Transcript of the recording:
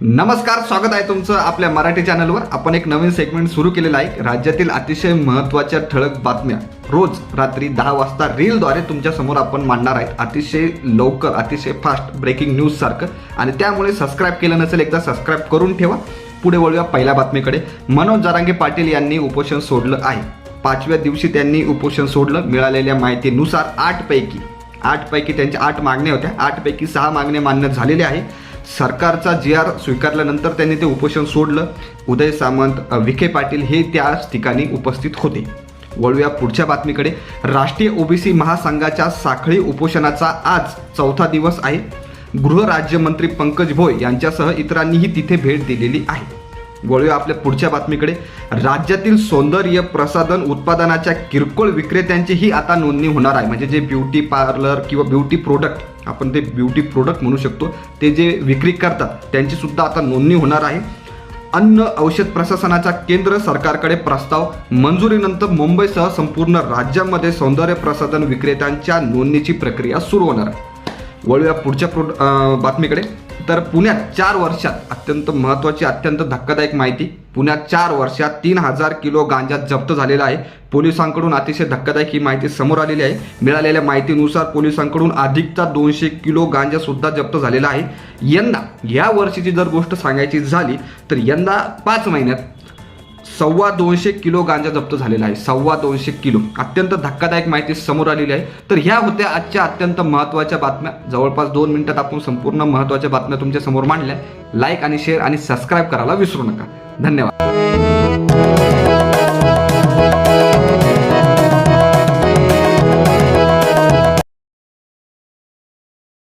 नमस्कार स्वागत आहे तुमचं आपल्या मराठी चॅनलवर. आपण एक नवीन सेगमेंट सुरू केलेला आहे. राज्यातील अतिशय महत्त्वाच्या ठळक बातम्या रोज रात्री दहा वाजता रीलद्वारे तुमच्यासमोर आपण मांडणार आहेत. अतिशय लवकर अतिशय फास्ट ब्रेकिंग न्यूज सारखं. आणि त्यामुळे सबस्क्राईब केलं नसेल एकदा सबस्क्राईब करून ठेवा. पुढे वळूया पहिल्या बातमीकडे. मनोज जरांगे पाटील यांनी उपोषण सोडलं आहे. पाचव्या दिवशी त्यांनी उपोषण सोडलं. मिळालेल्या माहितीनुसार आठ पैकी आठ पैकी त्यांच्या आठ मागण्या होत्या. आठ पैकी सहा मागण्या मान्य झालेल्या आहे सरकारचा जी आर स्वीकारल्यानंतर त्यांनी ते उपोषण सोडलं. उदय सामंत विखे पाटील हे त्याच ठिकाणी उपस्थित होते. वळूया पुढच्या बातमीकडे. राष्ट्रीय ओबीसी महासंघाच्या साखळी उपोषणाचा आज चौथा दिवस आहे. गृहराज्यमंत्री पंकज भोय यांच्यासह इतरांनीही तिथे भेट दिलेली आहे. वळूया आपल्या पुढच्या बातमीकडे. राज्यातील सौंदर्य प्रसाधन उत्पादनाच्या किरकोळ विक्रेत्यांचीही आता नोंदणी होणार आहे. म्हणजे जे ब्युटी पार्लर किंवा ब्युटी प्रोडक्ट आपण ते ब्युटी प्रोडक्ट म्हणू शकतो ते जे विक्री करतात त्यांचीसुद्धा आता नोंदणी होणार आहे. अन्न औषध प्रशासनाचा केंद्र सरकारकडे प्रस्ताव मंजुरीनंतर मुंबईसह संपूर्ण राज्यामध्ये सौंदर्य प्रसाधन विक्रेत्यांच्या नोंदणीची प्रक्रिया सुरू होणार आहे. वळूया पुढच्या प्रो बातमीकडे. तर पुण्यात चार वर्षात अत्यंत महत्त्वाची अत्यंत धक्कादायक माहिती. पुण्यात चार वर्षात तीन हजार किलो गांजा जप्त झालेला आहे. पोलिसांकडून अतिशय धक्कादायक ही माहिती समोर आलेली आहे. मिळालेल्या माहितीनुसार पोलिसांकडून अधिकचा दोनशे किलो गांजा सुद्धा जप्त झालेला आहे. यंदा या वर्षीची जर गोष्ट सांगायची झाली तर यंदा पाच महिन्यात सव्वा दोनशे किलो गांजा जप्त झालेला आहे. सव्वा दोनशे किलो. अत्यंत धक्कादायक माहिती समोर आलेली आहे. तर ह्या होत्या आजच्या अत्यंत महत्त्वाच्या बातम्या. जवळपास दोन मिनिटात आपण संपूर्ण महत्त्वाच्या बातम्या तुमच्यासमोर मांडल्या. लाईक आणि शेअर आणि सबस्क्राईब करायला विसरू नका. धन्यवाद.